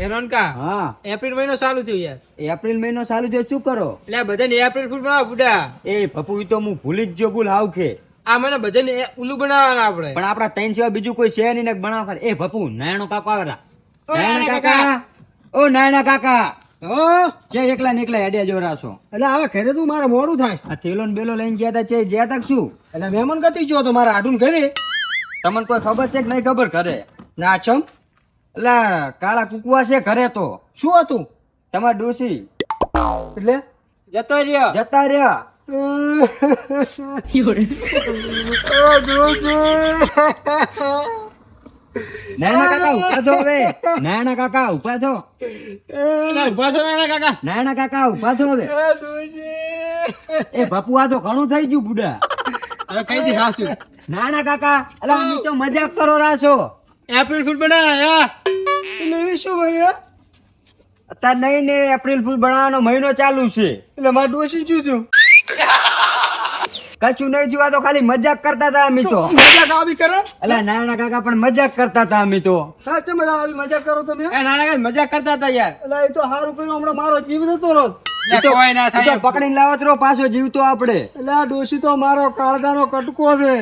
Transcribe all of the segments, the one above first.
Heron કા હા. April મહિનો ચાલુ થયો યાર. એપ્રિલ મહિનો ચાલુ થયો શું કરો? એટલે બધાને એપ્રિલ ફૂલ બનાવો બુડા. એ પપ્પુ તો હું ભૂલી જ ગયો ભૂલ હાવ કે. આ મને બધાને ઉલ્લુ બનાવવાના આપણે. પણ આપડા ત્રણ સિવાય બીજું કોઈ છે નહીં બનાવ કરે એ પપ્પુ નાયણો કાકો આવેલા. ઓ, નાયણા કાકા. ઓ નાયણા કાકા. હો જે એકલા નીકળે એકલા હેડ્યા એટલે હવે ઘરે તું મારે મોડું થાય. આ થેલો ને બેલો લઈને ગયા તા છે ગયા તા શું? એટલે મહેમાન ગતિ જો તો મારે આડું ઘરે. તમને કોઈ ખબર છે કે નહીં ખબર કરે ના ચમ. એટલે કાળા કુકવા છે ઘરે તો. શું હતું? તમારે ડોસી એટલે? જતા રહ્યા. જતા રહ્યા. નાયણા કાકા ઊભા છો કાકા ઊભા છો કાકા. નાયણા કાકા ઊભા હવે. એ બાપુ આ તો ઘણું થઈ ગયું બુડા. હવે કઈ દી ખાશું? નાયણા કાકા અલા તો મજાક કરો રાશો એપ્રિલ ફૂલ બનાવ્યા એ શું અત્યારે નહીં ને એપ્રિલ ફૂલ બનાવવાનો મહિનો ચાલુ છે. એટલે મારે ડોસી શું થયું કશું નહીં જોવા તો ખાલી મજાક કરતા હતા અમે તો. મજાક આવી કરે? એટલે નાના કાકા પણ મજાક કરતા હતા અમે તો. સાચે મજા આવી મજાક કરો તમે એ નાના કાકા મજાક કરતા હતા યાર. એટલે એ તો સારું કર્યું હમણાં મારો જીવ જતો રહો પકડી કોઈ ના ઈ તો થાય લાવો પાછો જીવતો આપડે એટલે આ ડોસી તો મારો કાળદાનો કટકો છે.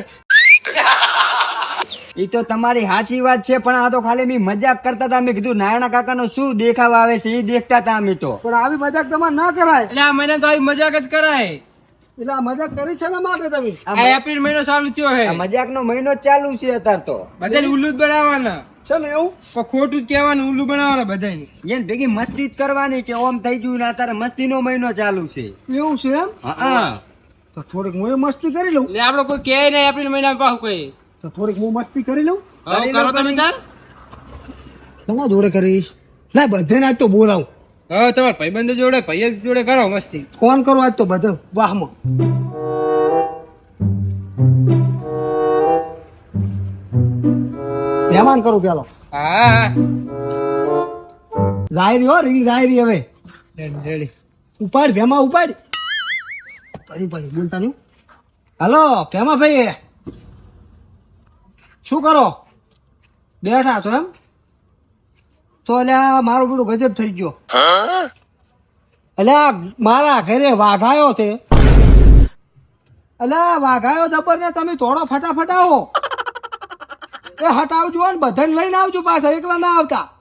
એ તો તમારી સાચી વાત છે પણ આ તો ખાલી મેં મજાક કરતા હતા. મેં કીધું કાકા નો શું દેખાવ આવે છે એ દેખતા હતા અમે તો. પણ આવી મજાક તમારે ના કરાય. એટલે આ મહિને તો આવી મજાક જ કરાય. એટલે આ મજાક કરી છે ને માટે તમે? આ એપ્રિલ મહિનો ચાલુ થયો હે મજાક મજાકનો મહિનો ચાલુ છે અત્યારે તો. બધા ઉલ્લુ જ બનાવવાના. છે એવું? તો ખોટું જ કહેવાનું ઉલ્લુ બનાવવાના બધાને. એને ભેગી મસ્તી જ કરવાની કે ઓમ થઈ ગયું ને અત્યારે મસ્તીનો મહિનો ચાલુ છે. એવું છે એમ? હા. તો થોડીક હું મસ્તી કરી લઉં. એટલે આપડે કોઈ કે નહીં એપ્રિલ મહિના પાછું કોઈ. તો થોડીક હું મસ્તી કરી લઉં. કરો તમે તાર? તમારા જોડે કરીશ. ના બધે આજ તો બોલાવું. હા તમારા ભાઈબંધ જોડે ભાઈ જોડે કરો મસ્તી. ફોન કરો આજ તો બધે? વાહમાં. મહેમાન કરું પેલો. હા. જાયરી હો રિંગ જાયરી હવે. ઉપાડ ભેમા ઉપાડ. પડી પડી હલો, ભેમા ભાઈ શું કરો? બેઠા છો એમ? તો અલ્યા મારો બેટો ગજબ થઈ ગયો. અલ્યા, મારા ઘરે વાઘાયો છે. અલ્યા, વાઘાયો દબર ને તમે થોડો ફટાફટ આવો. એ હટાવજો ને બધાને લઈને આવજો પાછા, એકલા ના આવતા.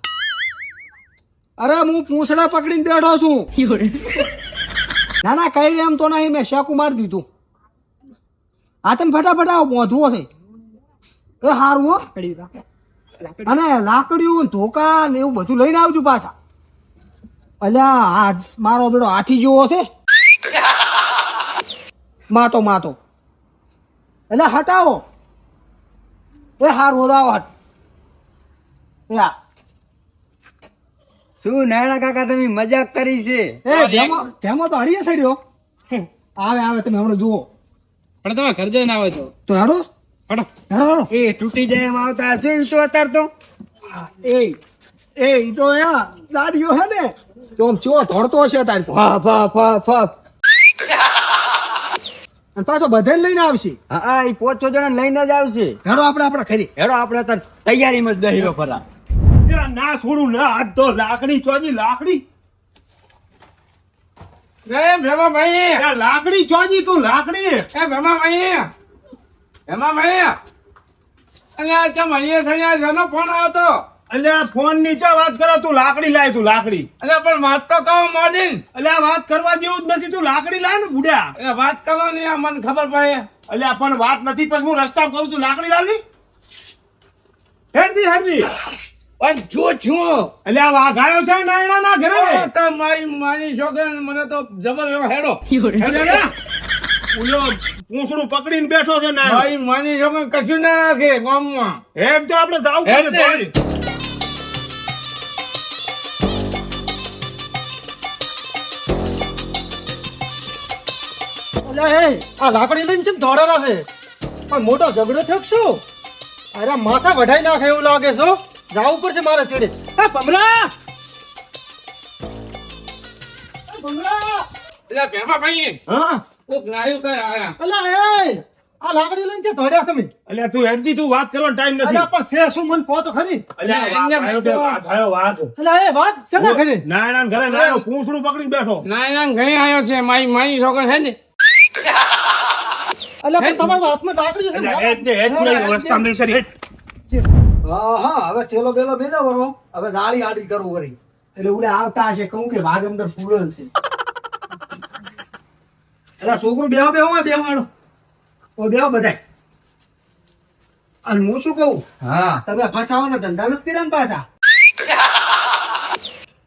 અરે, હું પૂંછડા પકડીને બેઠો છું. ના ના, કઈ એમ તો નહીં, મેં શેકું મારી દીધું. આ તમે ફટાફટ આવો બોધવો છે એ સારું હો. અને લાકડીઓ ધોકા ને એવું બધું લઈને આવજો પાછા. અલ્યા, આ મારો બેડો હાથી જેવો છે. માતો માતો. એટલે હટાવો. એ હાર ઓલો હટ. યા શું નાયણા કાકા તમે મજાક કરી છે? એ ભેમો તો હળીએ સડ્યો આવે આવે તમે હમણાં જુઓ. પણ તમે ઘર જઈને આવે છો. તો હાડો. હાડો. હાડો હેડો. એ તૂટી જાય એમ આવતા. હશે તો અત્યારે તો? એ એ ઈ તો યા દાડીઓ હે ને. તો આમ ચો ધોડતો હશે તાર તો. ફા ફા ફા ફા. અને પાછો બધાને લઈને આવશે. હા એ પોચ છ જણા લઈને જ આવશે. હેડો આપણે આપણે ખરી હેડો આપણે તૈયારીમાં જ બેહીરો ખરા ના છોડું ના હાથ તો લાકડી ચોજી લાકડી. એ ભેમા ભાઈ લાકડી ચોજી તું લાકડી. એ ભેમા ભાઈ ભેમા ભાઈ અને આ ચમ અહીંયા થઈને આ જેનો ફોન આવ્યો તો? ફોનની વાત કરો તું લાકડી લાય તું લાકડી. એટલે પણ વાત તો કહો મોડી આ વાત કરવા જેવું જ નથી તું લાકડી લાય ને બુડ્યા એટલે વાત કરવાની આ મને ખબર પડે. એટલે પણ વાત નથી પણ હું રસ્તા કહું તું લાકડી લાવી હેરજી હેડતી પણ જો છું એટલે આ વાઘાયો છે નાયણા ના ઘરે તો મારી મારી છોકરી મને તો જબર હેડો હેડે ને? પૂંછડું પકડીને બેઠો છે નાયણો. મારી મારી છોકરી કશું ના રાખે ગામમાં એમ તો આપણે જાવું પડે ને. દોડી. એટલે એ આ લાકડી લઈને ચેમ દોડેલા છે પણ મોટો ઝઘડો થયો શું અરે માથા વઢાઈ નાખે એવું લાગે છે. જાવું પડશે મારે ચડે. એ ભમરા! ભમરા! એટલે ભેમા ભાઈ. હા. કોક નાયું કઈ આયા. અલા એ આ લાકડી લઈને છે ધોડ્યા તમે. અલ્યા તું હેડજી તું વાત કરવાનો ટાઈમ નથી. અલ્યા પણ છે શું મને પોતો ખરી? અલ્યા વાઘ વાઘ અલ્યા એ વાત છે ને ખરી? ઘરે નાયો પૂંછડું પકડી બેઠો. ના ના આયો છે મારી મારી છોકરો છે ને. અલ્યા પણ તમારા હાથમાં લાકડી છે હેડ હેડ હેડ હા હા હવે ચેલો બેલો બેનો કરો હવે ગાળી આડી કરવું કરી એટલે ઉડે આવતા હશે કહું કે ભાગ અંદર ફૂડલ છે. એટલે છોકરું બેહો બેહો બેહો હાડો ઓ બેહો બધા. અને હું શું કહું? હા. તમે ફસાવો ને ધંધા નથી કર્યા ને પાછા?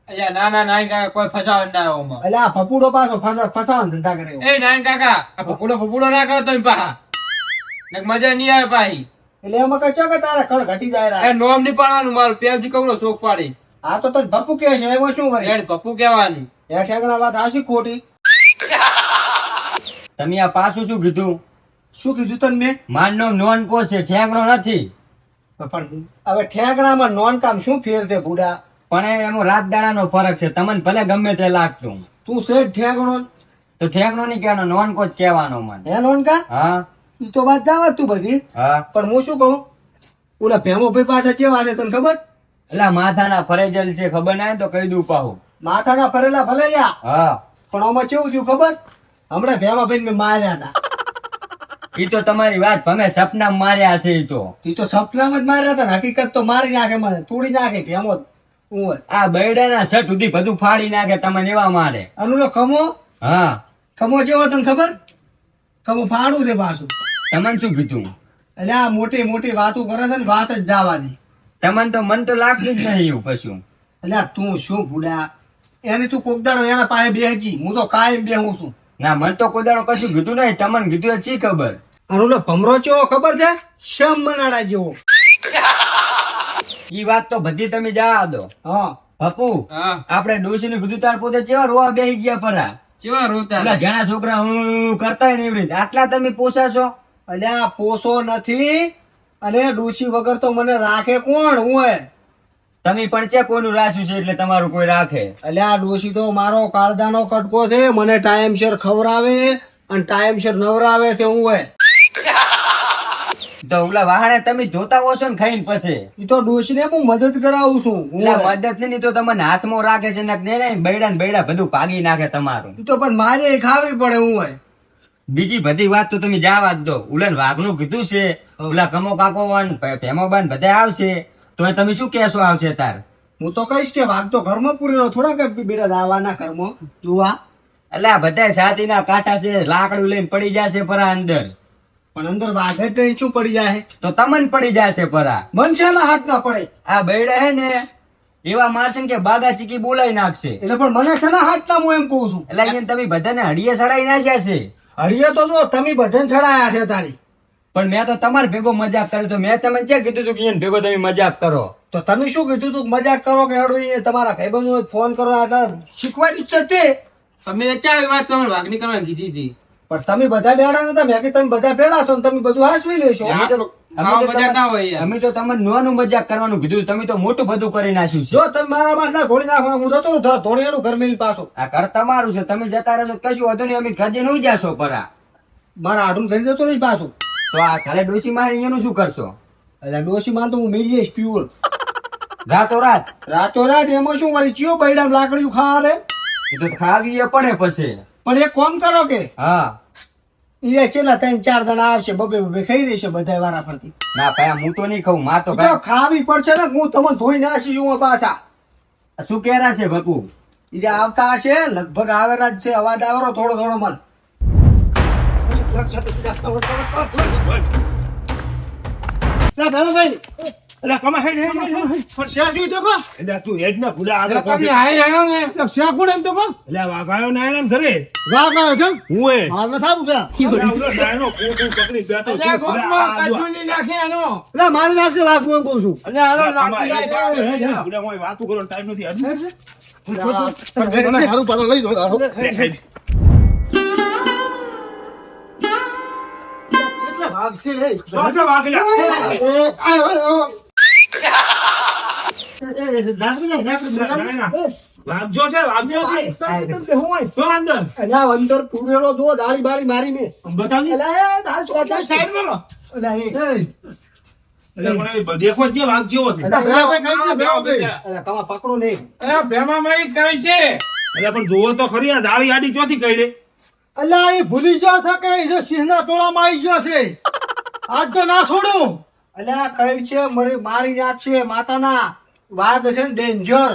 અલ્યા ના ના નાઈ કાકા કોઈ ફસાવ ના આવ્યો માં એટલે આ ફપુડો પાછો ફસા ફસાવાના ધંધા કરે એ નાઈ કાકા આ પકુડો ના કરો તમે પાહા મજા નહીં આવે પાહી એટલે એમાં કઈ કે તારા કણ ઘટી જાય એ નોમની પાડવાનું મારું પેલથી કવડો શોખ પાડી. આ તો તને ભપુ કે છે એમાં શું કરે એડ પપ્પુ કહેવાની. એ ઠેકણા વાત આશી ખોટી. તમે આ પાછું શું કીધું? શું કીધું તને મેં? માનનો નોન કો છે ઠેકણો નથી. પણ હવે ઠેકડામાં નોન કામ શું ફેર છે બુડા પણ એનો રાત દાડાનો ફરક છે તમને ભલે ગમે તે લાગતું. તું છે ઠેકણો તો ઠેકણો નહીં કહેવાનો નોન કો જ કહેવાનો મને. હે નોન કા? હા. ઈ તો વાત જાવ તું બધી. હા. પણ હું શું કહું? ઓલા ભેમો ભાઈ પાસે છે છે તને ખબર? એટલે માથાના ફરેજલ છે ખબર ના તો કહી દઉં પાહું. માથાના ફરેલા ભલે હા. પણ આમાં કેવું થયું ખબર? હમણાં ભેમા ભાઈ મેં માર્યા હતા. ઈ તો તમારી વાત ભમે સપના માર્યા છે ઈ તો. ઈ તો સપનામાં જ માર્યા હતા હકીકત તો મારી નાખે મને તોડી નાખે ભેમો હું આ બૈડાના સટ સુધી બધું ફાડી નાખે તમને એવા મારે. અનુલો ખમો? હા. ખમો જેવો તને ખબર? ખમો ફાડું છે પાછું. તમને શું કીધું? એટલે આ મોટી મોટી વાતો કરે છે ને વાત જ જવાની. તમને તો મન તો લાગતું જ નહીં એવું કશું. એટલે આ તું શું ભૂડા એને તું કોકદાડો એના પાસે બેસી. હું તો કાયમ બેહું છું. ના મન તો કોદાડો કશું કીધું નહીં. તમને કીધું એ શી ખબર? અને ઓલો ભમરો ચેવો ખબર છે? શમ મનાડા જેવો. ઈ વાત તો બધી તમે જા દો. હા. પપ્પુ હા. આપણે ડોસી ને કીધું તાર પોતે ચેવા રોવા બેસી ગયા પરા? ચેવા રોતા? ઘણા છોકરા હું કરતા ને એવી રીતે. આટલા તમે પોસાશો? અલ્યા પોસો નથી અને ડોશી વગર તો મને રાખે કોણ હું તમે પણ છે કોઈનું રાખ્યું છે એટલે તમારું કોઈ રાખે? અલ્યા ડોશી તો મારો કાળદાનો કટકો છે મને ટાઈમસર ખવડાવે અને ટાઈમસર નવરાવે તે હું હોય. તો ઓલા વાહણે તમે જોતા હોશો ને ખાઈને પછી? ઈ તો ડોશીને હું મદદ કરાવું છું. મદદ નહીં તો તમને હાથમાં રાખે છે ને બૈડા ને બૈડા બધું ભાગી નાખે તમારું. તો પણ મારે ખાવી પડે હું હોય. બીજી બધી વાત તો તમે જવા જ દો. ઉલન વાઘનું કીધું છે ઓલા કમો કાકો ભેમોબાન બધા આવશે. તો તમે શું કહેશો આવશે તાર? હું તો કહીશ કે વાઘ તો ઘરમાં પૂરેલો થોડા કે બેટા દાવાના ઘરમાં. જોવા. એટલે બધા સાતીના કાંઠા છે લાકડું લઈને પડી જશે પરા અંદર. પણ અંદર વાઘ તો શું પડી જાય? તો તમને પડી જશે પરા. મન ના હાથ ના પડે. આ બૈડા હે ને એવા મારશે કે બાગા ચીકી બોલાવી નાખશે. એટલે પણ મને છે ના હાથ ના હું એમ કહું છું. એટલે અહીંયા તમે બધાને હડીએ સડાઈ નાખ્યા છે. હળીએ તો જો તમે ભજન ચડાયા છે તારી. પણ મેં તો તમારે ભેગો મજાક કર્યો તો મેં તમને ક્યાં કીધું હતું કે એને ભેગો તમે મજાક કરો? તો તમે શું કીધું તું મજાક કરો કે હેડો એ તમારા ભાઈબંધો ફોન કરો આ તો શીખવાડ્યું જ છે તે. તમે ક્યાં વાત તમારે વાગણી કરવાની કીધી હતી? પણ તમે બધા બેડા નતા મેં કે તમે બધા બેડા છો તમે બધું હાસવી લેશો. અમે તો- તમે- નોનું મજાક કરવાનું કીધું. તમે તો મોટું બધું કરી નાખ્યું છે. જો તમે મારા માં ના ઘોડી નાખવા હું જતો રહું થોડી એનું ઘર મેલી પાછો. આ ઘર તમારું છે. તમે જતા રહેશો કશું વધુ નહીં અમે ઘર નહીં જાશો પરા. મારા આડું ઘરે જતો નહીં પાછું. તો આ ઘરે ડોસી માં અહીંયાનું શું કરશો? એટલે ડોસી માં તો હું મિલી જઈશ પ્યોર રાતો રાત? રાતો રાત એમાં શું મારી ચિયો બૈડા લાકડીયું ખાવા રે? એ તો ખાવી એ પડે પછી. પણ એક કોમ કરો કે હા. એ છેલ્લા ત્રણ ચાર જણા આવશે બબે બબે ખાઈ રહેશે બધા વારા ફરતી ના ભાઈ હું તો નહીં ખાઉં માં તો ખાવી પડશે ને હું તમને ધોઈ નાસી હું પાછા. શું કેરા છે બકુ ઈ આવતા હશે લગભગ આવેલા જ છે અવાજ આવેલો થોડો થોડો મન. અલ્યા કમા હેડ હેડ, હેડ હેડ. પણ શ્યા શું તો કહો અલ્યા તું હેડ ને ભૂલા આગળ એટલે રહ્યો ને? એટલે શ્યા કોણ એમ તો કેમ હું એ. હાલ ન કે પકડી બેઠો છે. નાખી. એટલે મારી નાખશે વાઘ હું કહું છું. અલ્યા આનો નાખી હેડ, નાખ્યો. હેડ, હેડ. અલ્યા હું. અહીં વાતું કરવાનો ટાઈમ નથી. હજી. સારું લઈ દો રે. વાગજો છે વાગજો છે તે હોય? અંદર અલા, જો દાળી બાળી મારી મેં પણ જોવો તો ખરી દાળી આડી ચોથી કઈ અલ્યા એ ભૂલી ગયો છે કે એ સિંહના ટોળામાં આવી ગયો છે આજ તો ના છોડું અલ્યા કઈ છે? મારી મારી યાદ છે માતાના. વાઘ છે ને ડેન્જર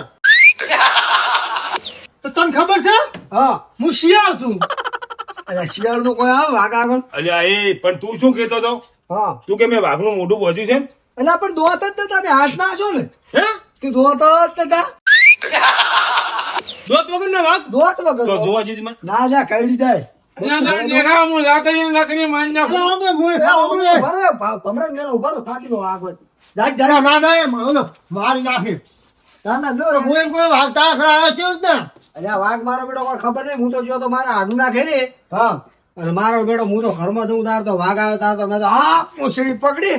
તો તને ખબર છે? હા હું શિયાળ છું. અલ્યા શિયાળનું કોઈ આવે વાઘ આગળ અલ્યા એ પણ તું શું કેતો તો હા. તું કે મેં વાઘનું મોઢું બોધ્યું છે અલ્યા પણ દોત જ નતા મેં હાથ ના છો ને. હે? તું દોત જ નતા. દોત વગર ના વાઘ દોત વગર જોવા જીજ ના લ્યા કઈ જાય હું મારી નાખી. હું વાઘ મારો બેટો ખબર નઈ હું તો જો તો મારા હાડું નાખે ને હા. અને મારો બેટો હું તો ઘરમાં જઉં તાર તો વાઘ આવ્યો તાર તો મેં તો હા પૂંછડી પકડી.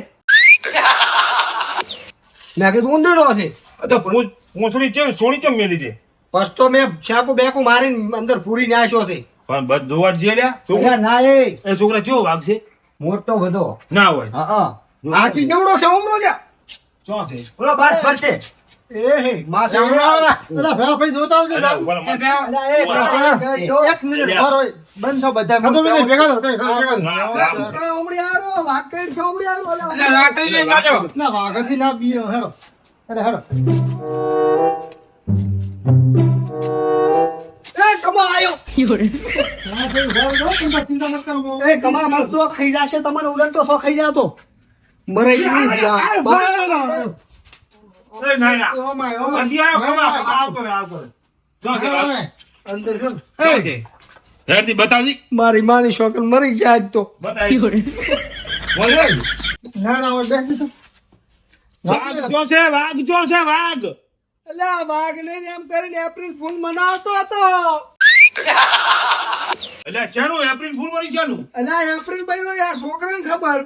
મેં કીધું ઊંધડો છે. આ તો પૂંછ- પૂંછડી છે સોળી કેમ મેલી છે? પછી તો મેં ચાકુ બેકુ મારીને અંદર પૂરી નાખ્યો છે. પણ બધું જોવા લ્યા છોકરા? અલ્યા ના એ એ છોકરા કેવો વાગશે મોટો બધો. ના હોય. હા હા. આથી કેવડો છે ઉમરો લ્યા? ચો છે? બોલો બસ ફરશે. એ હે માં ભાઈ જોતા આવજો. એક મિનિટ બંધ થો ઉમડી આરો, ઉમડી આરો, અરે લાકડી ના, વાઘથી ના બીયો, હેડો. એ, કમા આયો. એ, કમા મરચો ખાઈ જાશે, તમારે ઉડન તો સો ખાઈ જાતો. મરે જા. એ ના, ના. હજી આવ્યો, ખમા, ખમા, આવતો રહે, આવતો રહે. શું અંદર જો. શું છે? બતાવજી મારી માની શોકન મરી ગયા આજ તો બતાવી. વાઘ જો છે વાઘ જો છે વાઘ અલ્યા વાઘ ને એમ કરીને એપ્રિલ ફૂલ મનાવતો હતો. એટલે શેનું? એપ્રિલ ફૂલ વાળી શેનું? અલ્યા એપ્રિલ મહિનો યાર છોકરાને ખબર?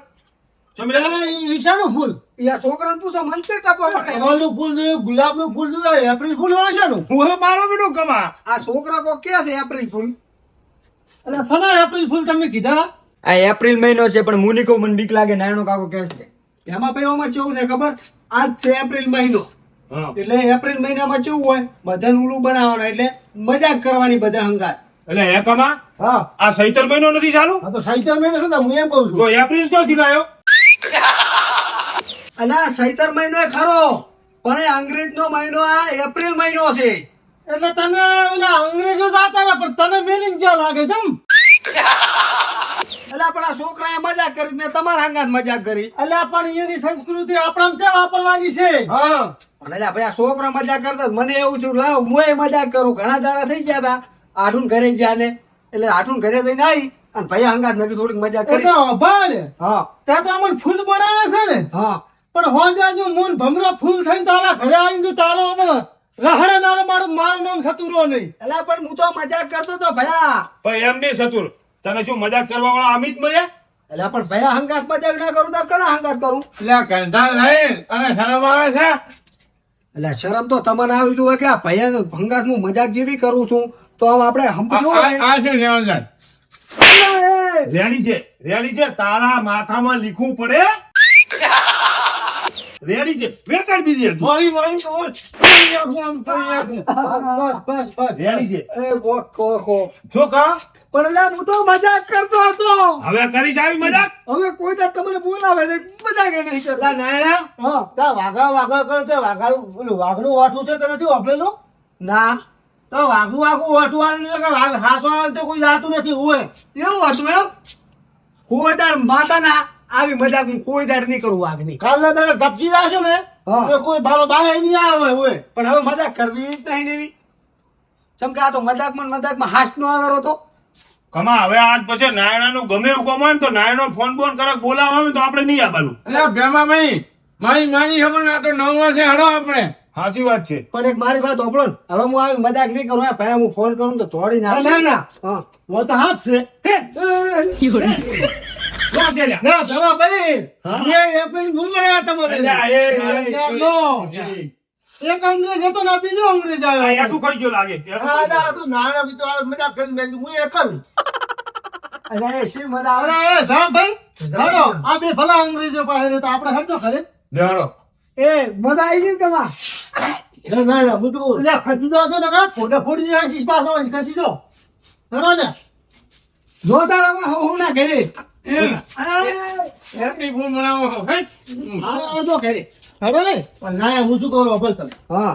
ઈશાનું ફૂલ? યાર છોકરાને પૂછો મન કે કમળનું ફૂલ જોયું ગુલાબનું ફૂલ જોયું એપ્રિલ ફૂલ વાંચાનું હું હવે મારો કમા? આ છોકરા કો ક્યાં છે એપ્રિલ ફૂલ એટલે સના એપ્રિલ ફૂલ તમે કીધા? આ એપ્રિલ મહિનો છે પણ મુનિકો મને બીક લાગે નાયણો કાકો કહે છે. એમાં ભાઈઓમાં કેવું છે ખબર? આજ છે એપ્રિલ મહિનો. હા એટલે એપ્રિલ મહિનામાં કેવું હોય? બધાને ઉલું બનાવવાનું એટલે મજાક કરવાની બધા હંગાત. એટલે હે કમા? હા. આ સૈતર મહિનો નથી ચાલુ? આ તો સૈતર મહિનો છે હું એમ કહું તો એપ્રિલ ચોથી લાયો? અલા સૈતર મહિનો ખરો પણ એ અંગ્રેજનો મહિનો આ એપ્રિલ મહિનો છે. એટલે તને ઓલા અંગ્રેજો જાતા પણ તને મિલિંગ જ્યાં લાગે છે એટલે પણ આ છોકરાએ મજાક કરી મેં તમારા હંગાત મજાક કરી. એટલે પણ એની સંસ્કૃતિ આપણા છે વાપરવાની છે. હા. અને ભાઈ આ છોકરા મજાક કરતા મને એવું છું લાવ હું મજાક કરું. ઘણા દાડા થઈ ગયા હતા આઠું ઘરે ગયા ને. એટલે આઠું ઘરે જઈને આવી અને ભાઈ હંગાત મેં થોડીક મજા કરી. હા. ત્યાં તો અમને ફૂલ બનાવે છે ને. હા. પણ હોજા જો મન ભમરો ફૂલ થઈને તારા ઘરે આવીને જો તારો અમે રહડે નારો મારું મારું નામ સતુરો નહીં. એટલે પણ હું તો મજાક કરતો તો ભયા. ભાઈ એમ નહીં સતુર. તને શું મજાક કરવા વાળા અમિત મળ્યા એટલે પણ ભયા હંગાત મજાક ના કરું તો કના હંગાત કરું? એટલે કંટાળ નહીં. તને શરમ આવે છે? એટલે શરમ તો તમને આવી જોઈએ કે આ ભયા હંગાત હું મજાક જેવી કરું છું તો આમ આપણે સમજો આ શું છે? અંજાન? રેડી છે રેડી છે. તારા માથામાં લીખવું પડે. રેડી છે? વેચાડ દીધી હતી મારી મારી તો રેડી છે? એ કો- કો- કો. શું પણ એટલે હું તો મજાક કરતો હતો. હવે કરીશ આવી મજાક? હવે કોઈ દર તમને બોલાવે ને મજાક નહીં કરતા. નાયણા હા. ત્યાં વાઘા વાઘા કરે તે વાઘાનું પેલું વાઘનું વાઠું છે તે નથી વાપરેલું ના. તો વાઘનું આખું વાઠવાનું એટલે કે વાઘ હાસો આવે તો કોઈ જાતું નથી હોય. એવું હતું એમ? કોઈ દાડ માતાના આવી મજાક હું કોઈ દાડ નહીં કરું આગની કાલના દાડે ઢપસી જાશો ને તો કોઈ ભાલો બાય નહીં આવે હોય. પણ હવે મજાક કરવી જ નહીં એવી. ચમ કે આ તો મજાકમાં મજાકમાં હાશ નો આવે તો કમા હવે આજ પછી નાયણાનું ગમે એવું કોમ હોય ને તો નાયણો ફોન બોન કરે બોલાવ તો આપણે નહીં આવવાનું. એટલે ભેમા ભાઈ મારી નાની ખબર આ તો નવ વર્ષે હડો આપણે. સાચી વાત છે. પણ એક મારી વાત ઓપડો હવે હું આવી મજાક નહીં કરું ભાઈ હું ફોન કરું તો તોડી ના ના ના. હા. તો હાથ છે. અંગ્રેજો પાસે તો આપણે હરજો ખરે એ મજા આવી ગઈ તમા ના ના તો જા ખસી દો તો ફોટા ફોડી જાય શીશ પાસે ખસી ને. જોતા રહો હું ના ઘરે. હેપી ફૂલ મનાવો હેસ. આ જો ઘરે હેડો ને ના હું શું કરું અભલ તમે હા.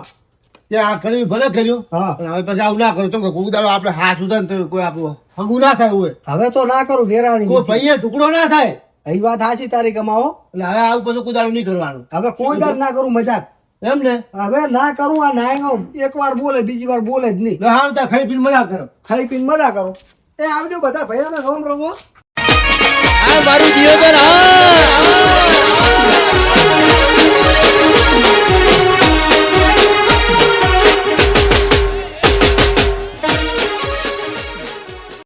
કે આ કર્યું ભલે કર્યું પણ હવે પછી આવું ના કરું. તો કોઈ દાડો આપણે હાથ સુધાર તો કોઈ આપણું હગું ના થાય હોય. હવે તો ના કરું વેરાણી કોઈ ભાઈએ ટુકડો ના થાય. એ વાત હાચી તારી કમાવો. એટલે હવે આવું પછી કોઈ દાડો નહીં કરવાનું. હવે કોઈ દર ના કરું મજાક. એમ ને? હવે ના કરું આ નાયનો એક વાર બોલે બીજી વાર બોલે જ નહીં. હાલ ત્યાં ખાઈ પીને મજા કરો. ખાઈ પીને મજા કરો. એ આવજો બધા ભાઈ રોમ રમો મારું જીવન હા.